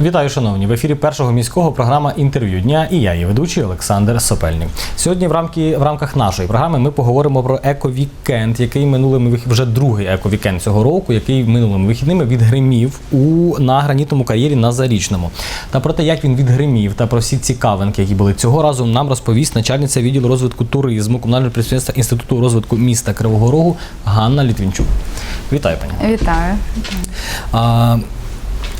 Вітаю, шановні! В ефірі першого міського програма інтерв'ю дня і я, її ведучий Олександр Сопельник. Сьогодні в, рамки, в рамках нашої програми ми поговоримо про еко-вікенд, який минулими вих- вже другий еко-вікенд цього року, який минулими вихідними відгримів у на гранітному кар'єрі на Зарічному. Та про те, як він відгримів, та про всі цікавинки, які були цього разу, нам розповість начальниця відділу розвитку туризму комунального підприємства Інституту розвитку міста Кривого Рогу Ганна Літвінчук. Вітаю, пані. Вітаю. А,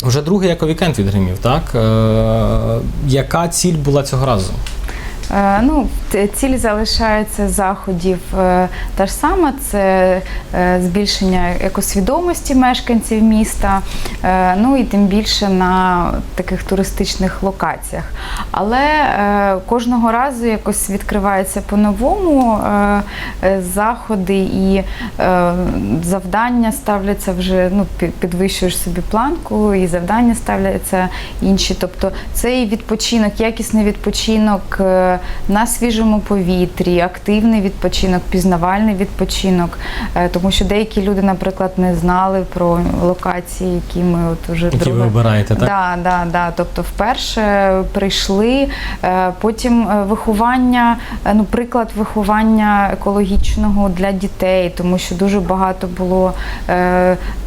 вже другий еко-вікенд відгримів, так? Е, яка ціль була цього разу? Е, Ну, ціль залишається заходів е, та ж сама: це е, збільшення екосвідомості мешканців міста, ну і тим більше на таких туристичних локаціях. Але кожного разу якось відкривається по-новому заходи і завдання ставляться вже, ну, підвищуєш собі планку, і завдання ставляться інші. Тобто це і відпочинок, якісний відпочинок на свіжому повітрі, активний відпочинок, пізнавальний відпочинок. Е, Тому що деякі люди, наприклад, не знали про локації, які ми от уже Які ви обираєте, так? Да, да, да. Тобто, вперше прийшли, е, потім е, виховання, ну, приклад виховання екологічного для дітей, тому що дуже багато було,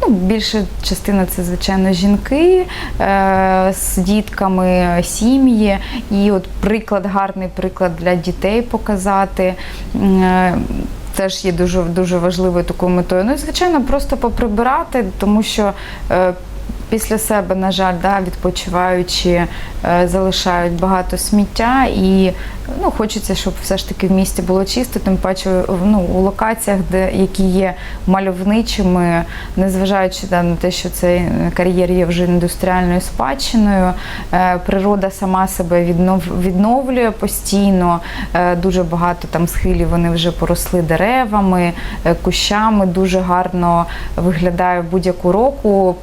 ну, більша частина це, звичайно, жінки з дітками, сім'ї. І от приклад, гарний приклад для дітей показати. Е, Теж є дуже дуже важливою такою метою. Ну і звичайно, просто поприбирати, тому що е, після себе, на жаль, да, відпочиваючи, е, залишають багато сміття, і ну, хочеться, щоб все ж таки в місті було чисто, тим паче ну, у локаціях, де які є мальовничими, незважаючи да, на те, що цей кар'єр є вже індустріальною спадщиною, е, природа сама себе віднов, відновлює постійно. Е, дуже багато там схилів вони вже поросли деревами, е, кущами. Дуже гарно виглядає будь-яку року.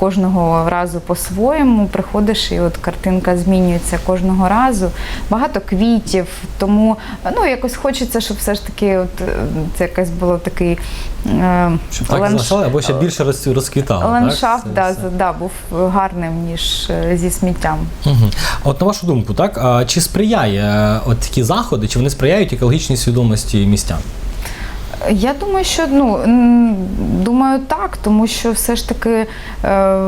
Кожного разу по-своєму приходиш, і от картинка змінюється кожного разу. Багато квітів, тому ну якось хочеться, щоб все ж таки, от е, це якась було такий е, Щоб так ландш- залишали, або ще більше роз- розквітало. ландшафт, так? да, Це да, да, був гарним ніж е, зі сміттям. Мгм. От на вашу думку, так а чи сприяє е, от такі заходи, чи вони сприяють екологічній свідомості містян? Я думаю, що ну думаю так, тому що все ж таки е,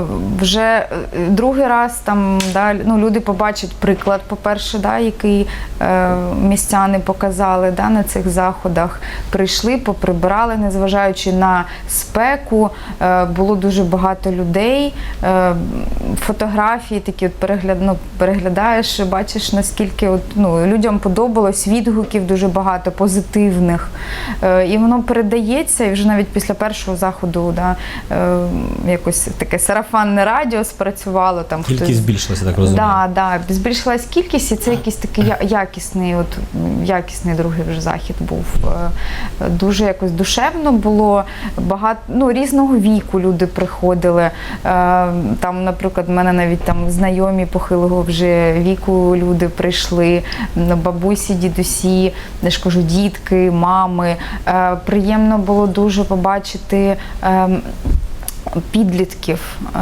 вже е, другий раз там да, ну, люди побачать приклад, по-перше, да, який е, містяни показали да, на цих заходах. Прийшли, поприбирали, незважаючи на спеку. Було дуже багато людей. Фотографії такі от перегляд, ну, переглядаєш, бачиш, наскільки от, ну, людям подобалось, відгуків дуже багато, позитивних. І воно передається, і вже навіть після першого заходу да, е, якось таке сарафанне радіо спрацювало. Там Кількість хтось- збільшилася, так розумію. Да, да, збільшилась кількість, і це якийсь такий якісний, от якісний другий вже захід був. Е, Дуже якось душевно було. Багато ну, різного віку люди приходили. Е, Там, наприклад, в мене навіть там знайомі похилого вже віку люди прийшли, бабусі, дідусі, я ж кажу, дітки, мами. Е, Приємно було дуже побачити. Підлітків е,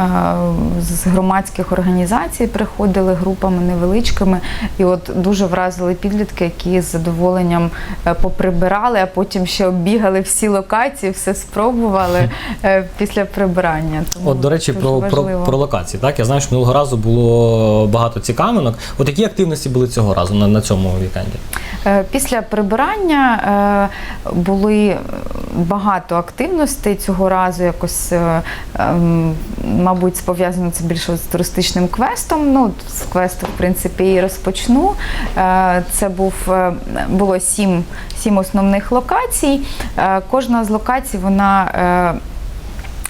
з громадських організацій приходили групами невеличкими, і от дуже вразили підлітки, які з задоволенням е, поприбирали, а потім ще оббігали всі локації, все спробували е, після прибирання. Тому От, до речі, про, про, важливо. про локації. Так, я знаю, що минулого разу було багато цікавинок. От які активності були цього разу на, на цьому вікенді? Після прибирання були багато активностей цього разу. Якось, мабуть, пов'язано це більше з туристичним квестом. Ну, з квесту, в принципі, і розпочну. Е, Це був, е, було сім, сім основних локацій. Е, Кожна з локацій вона.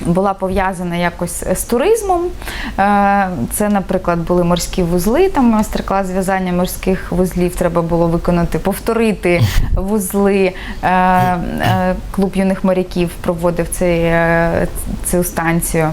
Була пов'язана якось з туризмом. Е, Це, наприклад, були морські вузли, там майстер-клас зв'язання морських вузлів треба було виконати, повторити вузли. Е, е, Клуб юних моряків проводив цей, цю станцію.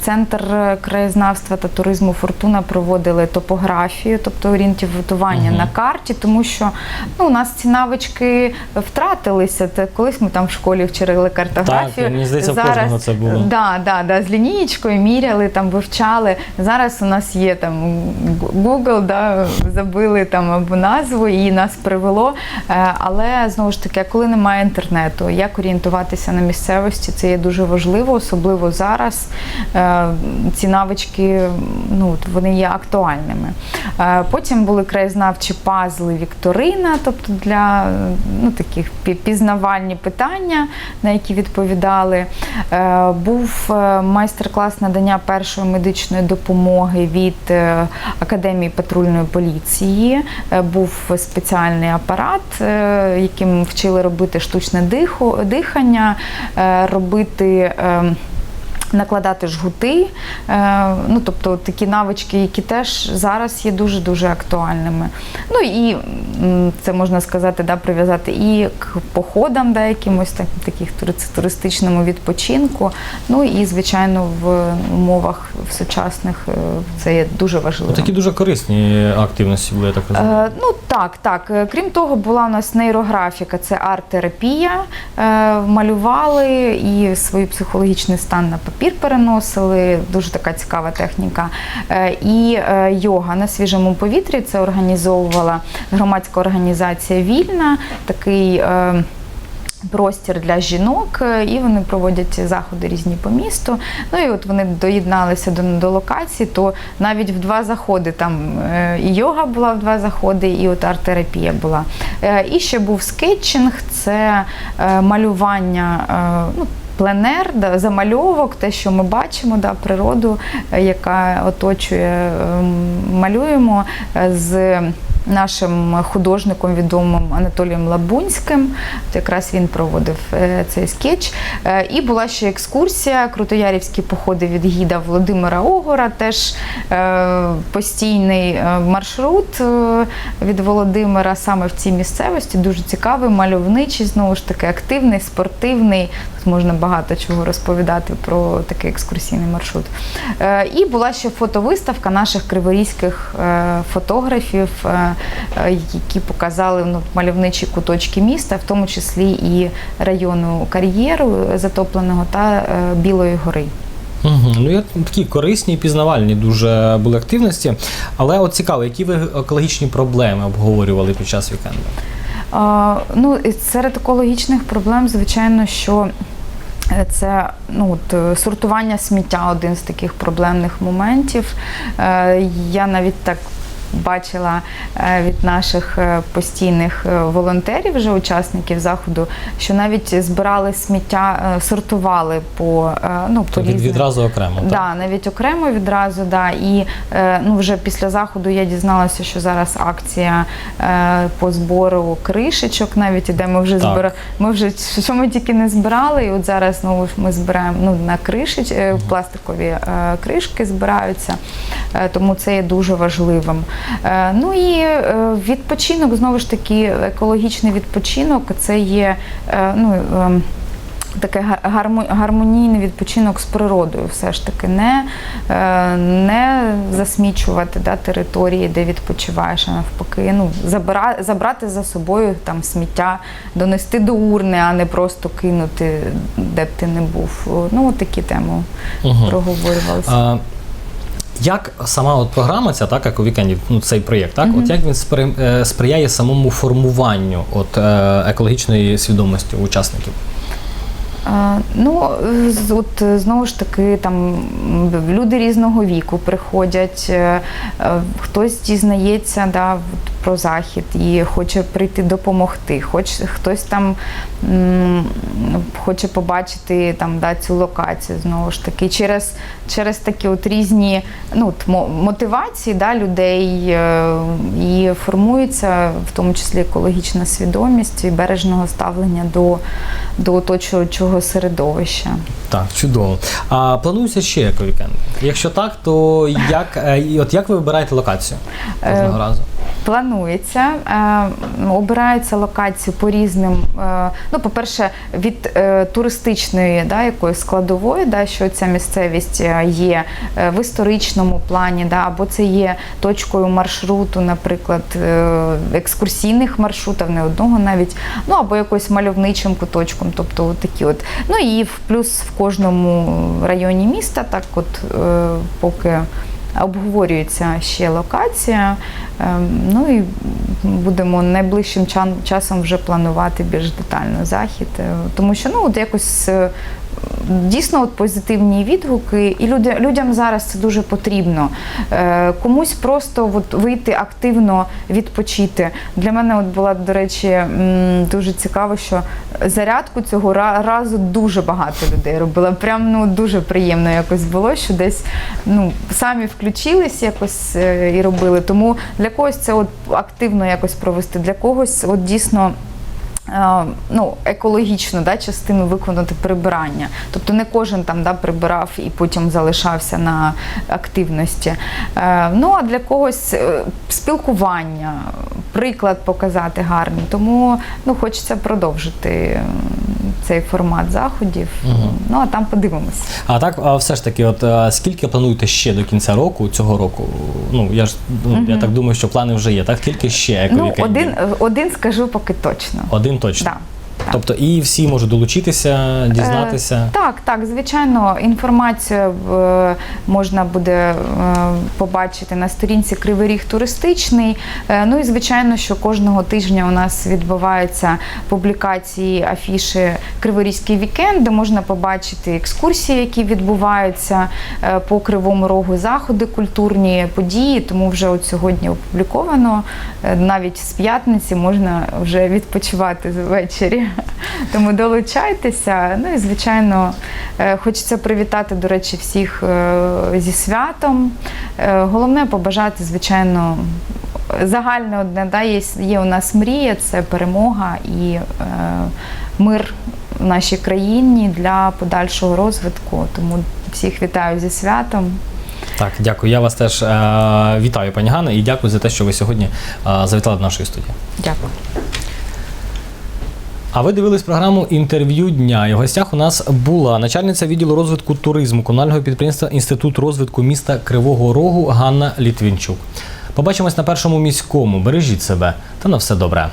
Центр краєзнавства та туризму Фортуна проводили топографію, тобто орієнтування Мгм. на карті, тому що ну, у нас ці навички втратилися. Це колись ми там в школі вчили картографію. Так, мені здається, Зараз це було. Да, да, да, з лінієчкою міряли, там вивчали. Зараз у нас є там Google, да, забили там або назву і нас привело. Е, Але знову ж таки, коли немає інтернету, як орієнтуватися на місцевості, це є дуже важливо, особливо зараз. Е, Ці навички ну, вони є актуальними. Е, Потім були краєзнавчі пазли Вікторина, тобто для ну, таких пізнавальні питання, на які відповідали. Був е, майстер-клас надання першої медичної допомоги від е, Академії патрульної поліції. Е, Був спеціальний апарат, яким вчили робити штучне дихання, робити. Накладати жгути, е, ну тобто такі навички, які теж зараз є дуже дуже актуальними. Ну і це можна сказати, да, прив'язати і к походам, да, якимось так, таких туристичному відпочинку. Ну і звичайно в умовах в сучасних е, це є дуже важливо. Такі дуже корисні активності були, я так розумію. Е, ну так, так. Крім того, була у нас нейрографіка, це арт-терапія. Малювали і свій психологічний стан на папір переносили. Дуже така цікава техніка. Е, і е, йога на свіжому повітрі це організовувала громадська організація Вільна. Такий. Е, Простір для жінок, і вони проводять заходи різні по місту. Ну і от вони доєдналися до, до локації, то навіть в два заходи там і йога була в два заходи, і от арт-терапія була. І ще був скетчинг, це малювання. Ну, Пленер, да, замальовок, те, що ми бачимо, да, природу, е, яка оточує, ем, малюємо е, з нашим художником відомим Анатолієм Лабунським. От якраз він проводив е, цей скетч. І була ще екскурсія, крутоярівські походи від гіда Володимира Огора, теж постійний маршрут від Володимира саме в цій місцевості. Дуже цікавий, мальовничий, знову ж таки, активний, спортивний. Тут можна багато чого розповідати про такий екскурсійний маршрут. Е, І була ще фотовиставка наших криворізьких е, фотографів, е, які показали ну, мальовничі куточки міста, в тому числі і району кар'єру затопленого та Білої гори. Угу. Ну, я такі корисні і пізнавальні дуже були активності. Але от цікаво, які ви екологічні проблеми обговорювали під час вікенду? А, Ну, серед екологічних проблем, звичайно, що це ну, от, е, сортування сміття один з таких проблемних моментів. Е, Я навіть так. Бачила е, від наших е, постійних е, волонтерів, вже учасників заходу, що навіть збирали сміття, сортували по ну по Тобто від, різним- відразу окремо. так? Да, навіть окремо відразу, да. І ну, вже після заходу я дізналася, що зараз акція по збору кришечок, навіть іде. Ми вже Так. Ми вже що ми тільки не збирали, і от зараз ж ми збираємо ну, на кришеч, пластикові кришки збираються, тому це є дуже важливим. Е, ну і е, відпочинок, знову ж таки, екологічний відпочинок це є. Е, ну, ем, Таке гармонійний відпочинок з природою, все ж таки, не, не засмічувати да, території, де відпочиваєш, а навпаки, ну, забира, забрати за собою там сміття, донести до урни, а не просто кинути, де б ти не був. Ну, от такі теми Мгм. проговорювалися. Як сама от програма ця, так, як у вікенді, ну, цей проєкт, так? От як він спри- е, сприяє самому формуванню от, е, екологічної свідомості учасників? А, Ну, от знову ж таки, там люди різного віку приходять, е, хтось дізнається да, про захід і хоче прийти допомогти, хоч хтось там м, хоче побачити там, да, цю локацію знову ж таки. Через, через такі от різні ну, от, мотивації да, людей е, і формується в тому числі екологічна свідомість і бережного ставлення до, до оточуючого середовища. Так, чудово. А планується ще ековікенд? Якщо так, то як, е, і от як ви вибираєте локацію кожного Е, разу? Планується. Е, обираються локації по різним. Е, ну, по-перше, від е, туристичної да, якоїсь складової, да, що ця місцевість є в історичному плані, да, або це є точкою маршруту, наприклад, екскурсійних маршрутів, не одного навіть, ну або якось мальовничим куточком. Тобто такі от. Ну і в плюс в кожному районі міста, так от поки обговорюється ще локація. Ем, Ну і будемо найближчим часом вже планувати більш детально захід, е, тому що ну от якось. Дійсно, от позитивні відгуки, і люди, людям зараз це дуже потрібно. Е, комусь просто от вийти активно відпочити. Для мене от була, до речі, дуже цікаво, що зарядку цього ра- разу дуже багато людей робила. Прям ну дуже приємно якось було, що десь ну самі включились якось е, і робили. Тому для когось це от активно якось провести, для когось от дійсно. Е, Ну, екологічну да, частину виконати прибирання. Тобто не кожен там да, прибирав і потім залишався на активності. Е, ну а для когось е, спілкування, приклад показати гарний. Тому ну, хочеться продовжити цей формат заходів. Угу. Ну а там подивимось. А так, а все ж таки, от скільки плануєте ще до кінця року, цього року? Ну я ж ну, я так думаю, що плани вже є. Так скільки ще Ну, один, один скажу поки точно. Один точно. Да. Тобто і всі можуть долучитися, дізнатися. Е, Так, так, звичайно, інформацію е, можна буде е, побачити на сторінці Кривий Ріг туристичний. Е, Ну і звичайно, що кожного тижня у нас відбуваються публікації афіші Криворізький вікенд, де можна побачити екскурсії, які відбуваються е, по Кривому Рогу, заходи культурні події. Тому вже от сьогодні опубліковано. Е, Навіть з п'ятниці можна вже відпочивати ввечері. Тому долучайтеся. Ну і звичайно, е, хочеться привітати, до речі, всіх е, зі святом. Е, Головне побажати, звичайно. Загальне одне да, є, є у нас мрія, це перемога і е, мир в нашій країні для подальшого розвитку. Тому всіх вітаю зі святом. Так, дякую. Я вас теж е, вітаю, пані Ганна, і дякую за те, що ви сьогодні е, завітали до нашої студії. Дякую. А ви дивились програму інтерв'ю дня. І в гостях у нас була начальниця відділу розвитку туризму комунального підприємства Інститут розвитку міста Кривого Рогу Ганна Літвінчук. Побачимось на першому міському. Бережіть себе та на все добре.